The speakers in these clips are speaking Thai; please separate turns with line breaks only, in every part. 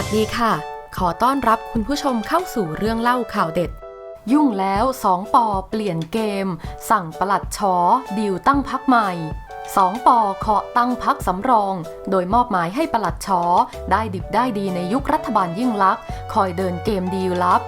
ัสดีค่ะ ขอต้อนรับคุณผู้ชมเข้าสู่เรื่องเล่าข่าวเด็ด ยุ่งแล้วสองปอเปลี่ยนเกม สั่งปลัดชอดิวตั้งพักใหม่สองปอเคาะตั้งพักสำรอง โดยมอบหมายให้ปลัดชอได้ดิบได้ดีในยุครัฐบาลยิ่งลักษณ์คอยเดินเกมดีลลับ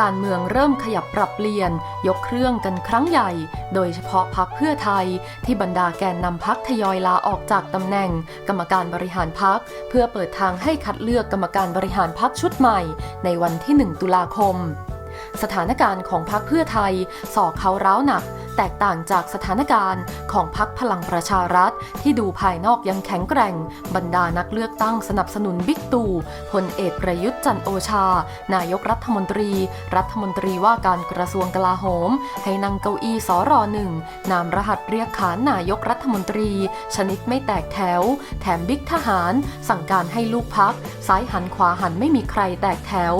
การเมืองเริ่มขยับปรับเปลี่ยน ยกเครื่องกันครั้งใหญ่ โดยเฉพาะพักเพื่อไทย ที่บรรดาแกนนำพักทยอยลาออกจากตำแหน่ง กรรมการบริหารพัก เพื่อเปิดทางให้คัดเลือกกรรมการบริหารพักชุดใหม่ ในวันที่ 1 ตุลาคม สถานการณ์ของพักเพื่อไทยส่อเขาร้าวหนัก แตกต่างจากสถานการณ์ของพักพลังประชารัฐ ที่ดูภายนอกยังแข็งแกร่ง บรรดานักเลือกตั้งสนับสนุนบิ๊กตู่พลเอกประยุทธ์จันโอชา นายกรัฐมนตรี รัฐมนตรีว่าการกระทรวงกลาโหม ให้นั่งเก้าอี้สอรอหนึ่งนามรหัสเรียกขานนายกรัฐมนตรี ชนิดไม่แตกแถว แถมบิ๊กทหาร สั่งการให้ลูกพักซ้ายหันขวาหันไม่มีใครแตกแถว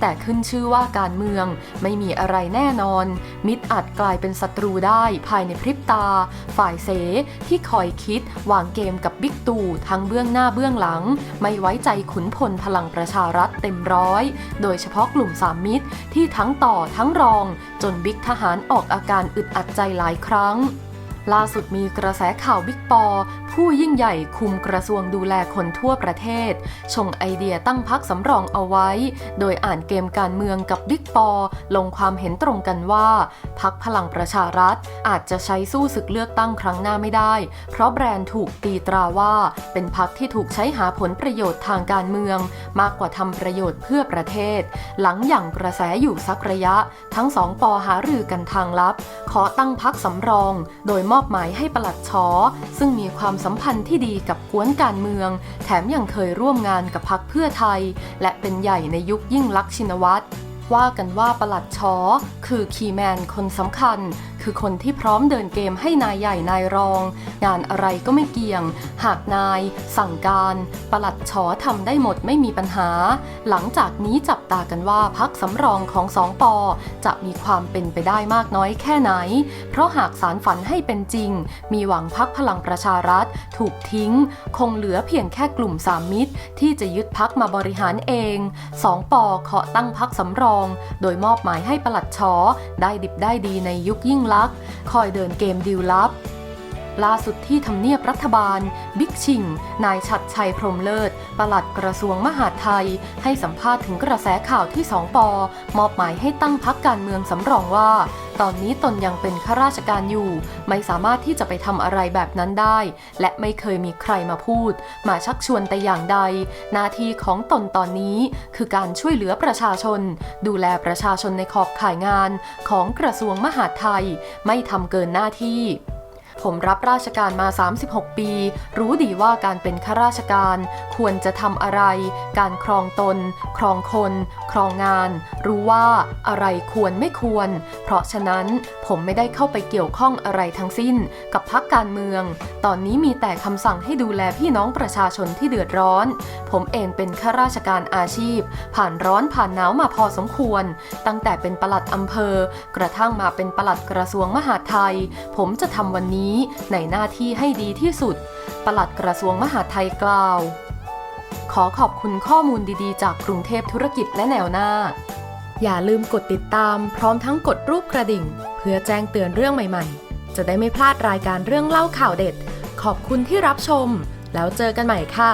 แต่ขึ้นชื่อว่าการเมืองไม่มีอะไรแน่นอน มิตรอาจกลายเป็นศัตรูได้ภายในพริบตา ฝ่ายเสที่คอยคิดวางเกมกับบิ๊กตู่ทั้งเบื้องหน้าเบื้องหลัง ไม่ไว้ใจขุนพลพลังประชารัฐเต็มร้อย โดยเฉพาะกลุ่มสามมิตรที่ทั้งต่อทั้งรอง จนบิ๊กทหารออกอาการอึดอัดใจหลายครั้งล่าสุดมีกระแสข่าวบิ๊กปอ ผู้ยิ่งใหญ่คุมกระทรวงดูแลคนทั่วประเทศ ชงไอเดียตั้งพักสำรองเอาไว้ โดยอ่านเกมการเมืองกับบิ๊กปอ ลงความเห็นตรงกันว่าพักพลังประชารัฐ อาจจะใช้สู้ศึกเลือกตั้งครั้งหน้าไม่ได้ เพราะแบรนด์ถูกตีตราว่า เป็นพักที่ถูกใช้หาผลประโยชน์ทางการเมือง มากกว่าทำประโยชน์เพื่อประเทศ หลังอย่างกระแสอยู่สักระยะ ทั้งสองปอหารือกันทางลับ ขอตั้งพักสำรอง โดยมอบหมายให้ปลัดชอซึ่งมีความสัมพันธ์ที่ดีกับกวนการเมือง แถมยังเคยร่วมงานกับพักเพื่อไทย และเป็นใหญ่ในยุคยิ่งลักษณ์ชินวัตรว่ากันว่าประหลัดชอคือคีแมนคนสำคัญ คือคนที่พร้อมเดินเกมให้นายใหญ่นายรอง งานอะไรก็ไม่เกี่ยง หากนาย สั่งการ ปลัดชอทำได้หมดไม่มีปัญหา หลังจากนี้จับตากันว่าพักสำรองของสองปอจะมีความเป็นไปได้มากน้อยแค่ไหน เพราะหากสารฝันให้เป็นจริง มีหวังพักพลังประชารัฐ ถูกทิ้ง คงเหลือเพียงแค่กลุ่มสามมิตร ที่จะยึดพักมาบริหารเองสองปอเคาะตั้งพักสำรอง โดยมอบหมายให้ปลัดชอได้ดิบได้ดีในยุคยิ่งลักษณ์คอยเดินเกมดิวลับ ล่าสุดที่ทำเนียบรัฐบาล บิ๊กชิง นายชัดชัยพรมเลิศ ปลัดกระทรวงมหาดไทย ให้สัมภาษณ์ถึงกระแสข่าวที่สองปอมอบหมายให้ตั้งพักการเมืองสำรองว่า ตอนนี้ตนยังเป็นข้าราชการอยู่ ไม่สามารถที่จะไปทำอะไรแบบนั้นได้ และไม่เคยมีใครมาพูด มาชักชวนแต่อย่างใด หน้าที่ของตนตอนนี้ คือการช่วยเหลือประชาชน ดูแลประชาชนในขอบข่ายงาน ของกระทรวงมหาดไทย ไม่ทำเกินหน้าที่ ผมรับราชการมา 36 ปี รู้ดีว่าการเป็นข้าราชการ ควรจะทำอะไร การครองตน ครองคน ครองงาน รู้ว่าอะไรควรไม่ควร เพราะฉะนั้นผมไม่ได้เข้าไปเกี่ยวข้องอะไรทั้งสิ้น กับพักการเมือง ตอนนี้มีแต่คำสั่งให้ดูแลพี่น้องประชาชนที่เดือดร้อน ผมเองเป็นข้าราชการอาชีพ ผ่านร้อนผ่านหนาวมาพอสมควร ตั้งแต่เป็นปลัดอำเภอ กระทั่งมาเป็นปลัดกระทรวงมหาดไทย ผมจะทำวันนี้นี้ในหน้าที่ให้ดีที่สุด ปลัดกระทรวงมหาดไทยกล่าว ขอขอบคุณข้อมูลดีๆ จากกรุงเทพธุรกิจและแนวหน้า อย่าลืมกดติดตามพร้อมทั้งกดรูปกระดิ่ง เพื่อแจ้งเตือนเรื่องใหม่ๆ จะได้ไม่พลาดรายการเรื่องเล่าข่าวเด็ด ขอบคุณที่รับชม แล้วเจอกันใหม่ค่ะ